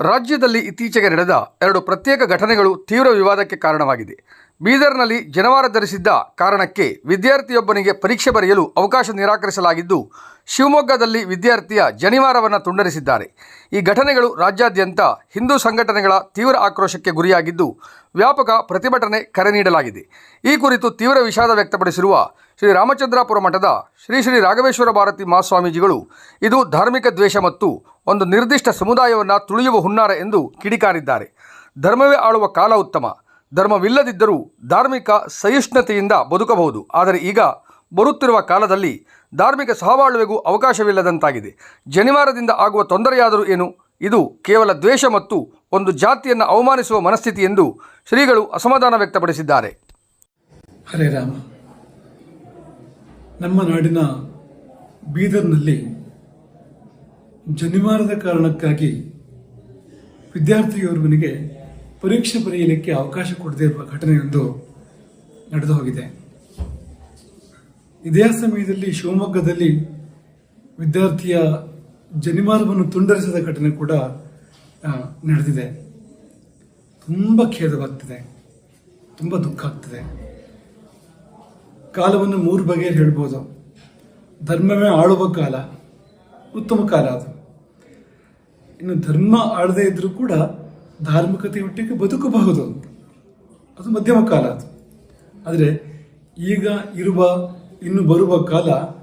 ರಾಜ್ಯದಲ್ಲಿ ಇತ್ತೀಚೆಗೆ ನಡೆದ ಎರಡು ಪ್ರತ್ಯೇಕ ಘಟನೆಗಳು ತೀವ್ರ ವಿವಾದಕ್ಕೆ ಕಾರಣವಾಗಿದೆ. ಬೀದರ್ನಲ್ಲಿ ಜನವಾರ ಧರಿಸಿದ್ದ ಕಾರಣಕ್ಕೆ ವಿದ್ಯಾರ್ಥಿಯೊಬ್ಬನಿಗೆ ಪರೀಕ್ಷೆ ಬರೆಯಲು ಅವಕಾಶ ನಿರಾಕರಿಸಲಾಗಿದ್ದು, ಶಿವಮೊಗ್ಗದಲ್ಲಿ ವಿದ್ಯಾರ್ಥಿಯ ಜನಿವಾರವನ್ನು ತುಂಡರಿಸಿದ್ದಾರೆ. ಈ ಘಟನೆಗಳು ರಾಜ್ಯಾದ್ಯಂತ ಹಿಂದೂ ಸಂಘಟನೆಗಳ ತೀವ್ರ ಆಕ್ರೋಶಕ್ಕೆ ಗುರಿಯಾಗಿದ್ದು, ವ್ಯಾಪಕ ಪ್ರತಿಭಟನೆ ಕರೆ ನೀಡಲಾಗಿದೆ. ಈ ಕುರಿತು ತೀವ್ರ ವಿಷಾದ ವ್ಯಕ್ತಪಡಿಸಿರುವ ಶ್ರೀ ರಾಮಚಂದ್ರಾಪುರ ಮಠದ ಶ್ರೀ ಶ್ರೀ ರಾಘವೇಶ್ವರ ಭಾರತಿ ಮಹಾಸ್ವಾಮೀಜಿಗಳು ಇದು ಧಾರ್ಮಿಕ ದ್ವೇಷ ಮತ್ತು ಒಂದು ನಿರ್ದಿಷ್ಟ ಸಮುದಾಯವನ್ನು ತುಳಿಯುವ ಹುನ್ನಾರ ಎಂದು ಕಿಡಿಕಾರಿದ್ದಾರೆ. ಧರ್ಮವೇ ಆಳುವ ಕಾಲ ಉತ್ತಮ. ಧರ್ಮವಿಲ್ಲದಿದ್ದರೂ ಧಾರ್ಮಿಕ ಸಹಿಷ್ಣುತೆಯಿಂದ ಬದುಕಬಹುದು. ಆದರೆ ಈಗ ಬರುತ್ತಿರುವ ಕಾಲದಲ್ಲಿ ಧಾರ್ಮಿಕ ಸಹಬಾಳ್ವೆಗೂ ಅವಕಾಶವಿಲ್ಲದಂತಾಗಿದೆ. ಜನಿವಾರದಿಂದ ಆಗುವ ತೊಂದರೆಯಾದರೂ ಏನು? ಇದು ಕೇವಲ ದ್ವೇಷ ಮತ್ತು ಒಂದು ಜಾತಿಯನ್ನು ಅವಮಾನಿಸುವ ಮನಸ್ಥಿತಿ ಎಂದು ಶ್ರೀಗಳು ಅಸಮಾಧಾನ ವ್ಯಕ್ತಪಡಿಸಿದ್ದಾರೆ. ಹರೇ ರಾಮ. ನಮ್ಮ ನಾಡಿನ ಬೀದರ್ನಲ್ಲಿ ಜನಿವಾರದ ಕಾರಣಕ್ಕಾಗಿ ವಿದ್ಯಾರ್ಥಿಯೋರ್ವನಿಗೆ ಪರೀಕ್ಷೆ ಬರೆಯಲಿಕ್ಕೆ ಅವಕಾಶ ಕೊಡದೇ ಇರುವ ಘಟನೆಯೊಂದು ನಡೆದು ಹೋಗಿದೆ. ಇದೇ ಸಮಯದಲ್ಲಿ ಶಿವಮೊಗ್ಗದಲ್ಲಿ ವಿದ್ಯಾರ್ಥಿಯ ಜನಿವಾರವನ್ನು ತುಂಡರಿಸಿದ ಘಟನೆ ಕೂಡ ನಡೆದಿದೆ. ತುಂಬ ಖೇದವಾಗ್ತಿದೆ. ತುಂಬ ದುಃಖ ಆಗ್ತಿದೆ. ಕಾಲವನ್ನು ಮೂರು ಬಗೆಯಲ್ಲಿ ಹೇಳ್ಬೋದು. ಧರ್ಮವೇ ಆಳುವ ಕಾಲ, ಉತ್ತಮ ಕಾಲ ಅದು. ಇನ್ನು ಧರ್ಮ ಆಳದೇ ಇದ್ದರೂ ಕೂಡ ಧಾರ್ಮಿಕತೆಯೊಟ್ಟಿಗೆ ಬದುಕಬಹುದು ಅಂತ. ಅದು ಮಧ್ಯಮ ಕಾಲ ಅದು. ಆದರೆ ಈಗ ಇರುವ, ಇನ್ನು ಬರುವ ಕಾಲ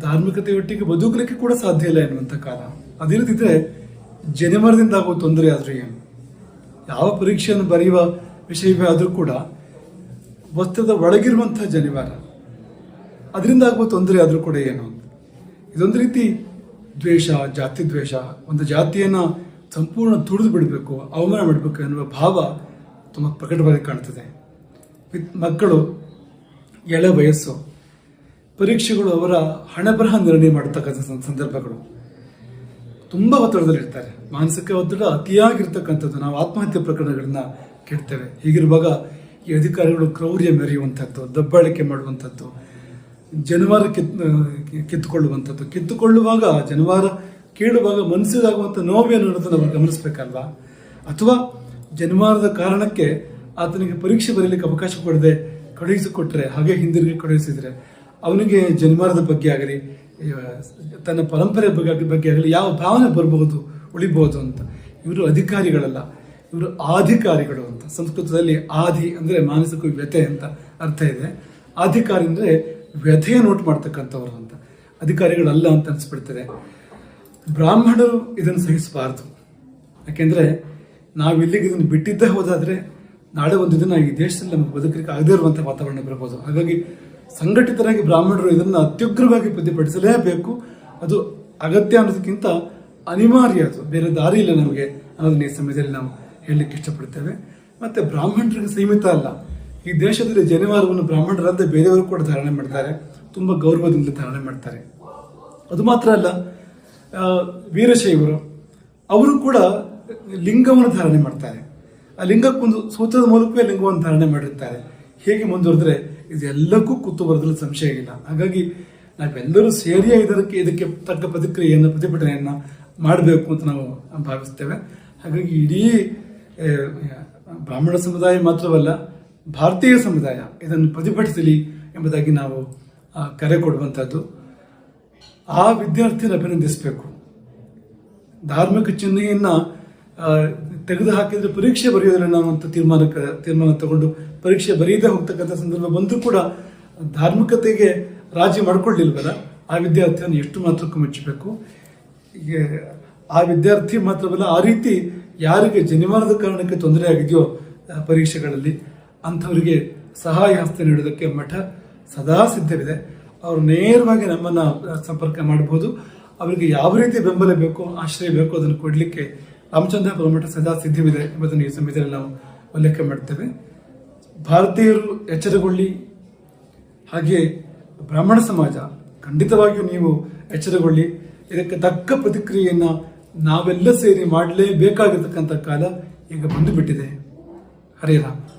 ಧಾರ್ಮಿಕತೆ ಒಟ್ಟಿಗೆ ಬದುಕಲಿಕ್ಕೆ ಕೂಡ ಸಾಧ್ಯ ಇಲ್ಲ ಎನ್ನುವಂಥ ಕಾಲ. ಅದಿರದಿದ್ರೆ ಜನಮರದಿಂದ ಆಗುವ ತೊಂದರೆ ಆದರೂ ಏನು? ಯಾವ ಪರೀಕ್ಷೆಯನ್ನು ಬರೆಯುವ ವಿಷಯವೇ ಆದರೂ ಕೂಡ ವಸ್ತ್ರದ ಒಳಗಿರುವಂಥ ಜನಿವಾರ. ಅದರಿಂದ ಆಗುವ ತೊಂದರೆ ಆದರೂ ಕೂಡ ಏನು ಇದೊಂದು ರೀತಿ ದ್ವೇಷ, ಜಾತಿ ದ್ವೇಷ, ಒಂದು ಜಾತಿಯನ್ನು ಸಂಪೂರ್ಣ ತುಳಿದು ಬಿಡಬೇಕು, ಅವಮಾನ ಮಾಡಬೇಕು ಎನ್ನುವ ಭಾವ ತುಂಬ ಪ್ರಕಟವಾಗಿ ಕಾಣ್ತದೆ. ಮಕ್ಕಳು, ಎಳೆ ವಯಸ್ಸು, ಪರೀಕ್ಷೆಗಳು ಅವರ ಹಣಬರಹ ನಿರ್ಣಯ ಮಾಡತಕ್ಕಂಥ ಸಂದರ್ಭಗಳು. ತುಂಬ ಒತ್ತಡದಲ್ಲಿರ್ತಾರೆ. ಮಾನಸಿಕ ಒತ್ತಡ ಅತಿಯಾಗಿರ್ತಕ್ಕಂಥದ್ದು. ನಾವು ಆತ್ಮಹತ್ಯೆ ಪ್ರಕರಣಗಳನ್ನ ಕೇಳ್ತೇವೆ. ಹೀಗಿರುವಾಗ ಈ ಅಧಿಕಾರಿಗಳು ಕ್ರೌರ್ಯ ಮೆರೆಯುವಂಥದ್ದು, ದಬ್ಬಾಳಿಕೆ ಮಾಡುವಂಥದ್ದು, ಜನವಾರ ಕಿತ್ ಕಿತ್ತುಕೊಳ್ಳುವಂಥದ್ದು. ಕಿತ್ತುಕೊಳ್ಳುವಾಗ ಜನವಾರ ಕೇಳುವಾಗ ಮನಸ್ಸಿಗಾಗುವಂಥ ನೋವೇನು ಅನ್ನೋದನ್ನು ನಾವು ಗಮನಿಸಬೇಕಲ್ವಾ? ಅಥವಾ ಜನ್ಮಾರದ ಕಾರಣಕ್ಕೆ ಆತನಿಗೆ ಪರೀಕ್ಷೆ ಬರೀಲಿಕ್ಕೆ ಅವಕಾಶ ಕೊಡದೆ ಕಳುಹಿಸಿಕೊಟ್ರೆ ಹಾಗೆ ಹಿಂದಿರುಗಿ ಕಳುಹಿಸಿದರೆ ಅವನಿಗೆ ಜನ್ಮಾರದ ಬಗ್ಗೆ ಆಗಲಿ ತನ್ನ ಪರಂಪರೆ ಬಗ್ಗೆ ಬಗ್ಗೆ ಆಗಲಿ ಯಾವ ಭಾವನೆ ಬರಬಹುದು, ಉಳಿಬಹುದು ಅಂತ. ಇವರು ಅಧಿಕಾರಿಗಳಲ್ಲ, ಇವರು ಆಧಿಕಾರಿಗಳು ಅಂತ. ಸಂಸ್ಕೃತದಲ್ಲಿ ಆದಿ ಅಂದರೆ ಮಾನಸಿಕ ವ್ಯಥೆ ಅಂತ ಅರ್ಥ ಇದೆ. ಆಧಿಕಾರಿ ಅಂದರೆ ವ್ಯಥೆಯ ನೋಟ್ ಮಾಡ್ತಕ್ಕಂಥವ್ರು ಅಂತ. ಅಧಿಕಾರಿಗಳಲ್ಲ ಅಂತ ಅನಿಸ್ಬಿಡ್ತದೆ. ಬ್ರಾಹ್ಮಣರು ಇದನ್ನು ಸಹಿಸಬಾರ್ದು. ಯಾಕೆಂದ್ರೆ ನಾವು ಇಲ್ಲಿಗೆ ಇದನ್ನು ಬಿಟ್ಟಿದ್ದೇ ಹೋದಾದರೆ ನಾಳೆ ಒಂದು ದಿನ ಈ ದೇಶದಲ್ಲಿ ನಮಗೆ ಬದುಕಲಿಕ್ಕೆ ಆಗದೇ ಇರುವಂಥ ವಾತಾವರಣ ಬರಬಹುದು ಹಾಗಾಗಿ ಸಂಘಟಿತರಾಗಿ ಬ್ರಾಹ್ಮಣರು ಇದನ್ನು ಅತ್ಯುಗ್ರವಾಗಿ ಪ್ರತಿಭಟಿಸಲೇಬೇಕು. ಅದು ಅಗತ್ಯ ಅನ್ನೋದಕ್ಕಿಂತ ಅನಿವಾರ್ಯ ಅದು. ಬೇರೆ ದಾರಿ ಇಲ್ಲ ನಮಗೆ ಅನ್ನೋದನ್ನ ಈ ಸಮಯದಲ್ಲಿ ನಾವು ಹೇಳಲಿಕ್ಕೆ ಇಷ್ಟಪಡ್ತೇವೆ. ಮತ್ತೆ ಬ್ರಾಹ್ಮಣರಿಗೆ ಸೀಮಿತ ಅಲ್ಲ. ಈ ದೇಶದಲ್ಲಿ ಜನಿವಾರವನ್ನು ಬ್ರಾಹ್ಮಣರಂತೆ ಬೇರೆಯವರು ಕೂಡ ಧಾರಣೆ ಮಾಡ್ತಾರೆ. ತುಂಬಾ ಗೌರವದಿಂದ ಧಾರಣೆ ಮಾಡ್ತಾರೆ. ಅದು ಮಾತ್ರ ಅಲ್ಲ ವೀರಶೈವರು, ಅವರು ಕೂಡ ಲಿಂಗವನ್ನು ಧಾರಣೆ ಮಾಡ್ತಾರೆ. ಆ ಲಿಂಗಕ್ಕೊಂದು ಸೂತ್ರದ ಮೂಲಕವೇ ಲಿಂಗವನ್ನು ಧಾರಣೆ ಮಾಡಿರ್ತಾರೆ. ಹೇಗೆ ಮುಂದುವರೆದ್ರೆ ಇದೆಲ್ಲಕ್ಕೂ ಕೂತು ಬರೋದ್ರಲ್ಲಿ ಸಂಶಯ ಇಲ್ಲ. ಹಾಗಾಗಿ ನಾವೆಲ್ಲರೂ ಸೇರಿಯೇ ಇದಕ್ಕೆ ಇದಕ್ಕೆ ತಕ್ಕ ಪ್ರತಿಕ್ರಿಯೆಯನ್ನು, ಪ್ರತಿಭಟನೆಯನ್ನು ಮಾಡಬೇಕು ಅಂತ ನಾವು ಭಾವಿಸ್ತೇವೆ. ಹಾಗಾಗಿ ಇಡೀ ಬ್ರಾಹ್ಮಣ ಸಮುದಾಯ ಮಾತ್ರವಲ್ಲ, ಭಾರತೀಯ ಸಮುದಾಯ ಇದನ್ನು ಪ್ರತಿಭಟಿಸಲಿ ಎಂಬುದಾಗಿ ನಾವು ಕರೆ ಕೊಡುವಂಥದ್ದು. ಆ ವಿದ್ಯಾರ್ಥಿನ ಅಭಿನಂದಿಸಬೇಕು. ಧಾರ್ಮಿಕ ಚಿಹ್ನೆಯನ್ನು ತೆಗೆದು ಹಾಕಿದ್ರೆ ಪರೀಕ್ಷೆ ಬರೆಯೋದಿಲ್ಲ ನಾವು ಅಂತ ತೀರ್ಮಾನಕ್ಕೆ, ತೀರ್ಮಾನ ತಗೊಂಡು ಪರೀಕ್ಷೆ ಬರೆಯದೇ ಹೋಗ್ತಕ್ಕಂಥ ಸಂದರ್ಭ ಬಂದರೂ ಕೂಡ ಧಾರ್ಮಿಕತೆಗೆ ರಾಜಿ ಮಾಡಿಕೊಳ್ಳಿಲ್ವಲ್ಲ, ಆ ವಿದ್ಯಾರ್ಥಿಯನ್ನು ಎಷ್ಟು ಮಾತ್ರಕ್ಕೂ ಮೆಚ್ಚಬೇಕು. ಆ ವಿದ್ಯಾರ್ಥಿ ಮಾತ್ರವಲ್ಲ, ಆ ರೀತಿ ಯಾರಿಗೆ ಜನಿವಾರದ ಕಾರಣಕ್ಕೆ ತೊಂದರೆ ಆಗಿದೆಯೋ ಪರೀಕ್ಷೆಗಳಲ್ಲಿ ಅಂಥವರಿಗೆ ಸಹಾಯ ಹಸ್ತ ನೀಡೋದಕ್ಕೆ ಮಠ ಸದಾ ಸಿದ್ಧವಿದೆ. ಅವರು ನೇರವಾಗಿ ನಮ್ಮನ್ನ ಸಂಪರ್ಕ ಮಾಡಬಹುದು ಅವರಿಗೆ ಯಾವ ರೀತಿ ಬೆಂಬಲ ಬೇಕೋ ಆಶ್ರಯ ಬೇಕೋ ಅದನ್ನು ಕೊಡಲಿಕ್ಕೆ ರಾಮಚಂದ್ರಪುರ ಮಠ ಸದಾ ಸಿದ್ಧವಿದೆ ಎಂಬುದನ್ನು ಈ ಸಮಯದಲ್ಲಿ ನಾವು ಉಲ್ಲೇಖ ಮಾಡ್ತೇವೆ. ಭಾರತೀಯರು ಎಚ್ಚರಗೊಳ್ಳಿ. ಹಾಗೆ ಬ್ರಾಹ್ಮಣ ಸಮಾಜ, ಖಂಡಿತವಾಗಿಯೂ ನೀವು ಎಚ್ಚರಗೊಳ್ಳಿ. ಇದಕ್ಕೆ ತಕ್ಕ ಪ್ರತಿಕ್ರಿಯೆಯನ್ನು ನಾವೆಲ್ಲ ಸೇರಿ ಮಾಡಲೇಬೇಕಾಗಿರ್ತಕ್ಕಂಥ ಕಾಲ ಈಗ ಬಂದು ಬಿಟ್ಟಿದೆ. ಹರೇ ರಾಮ್.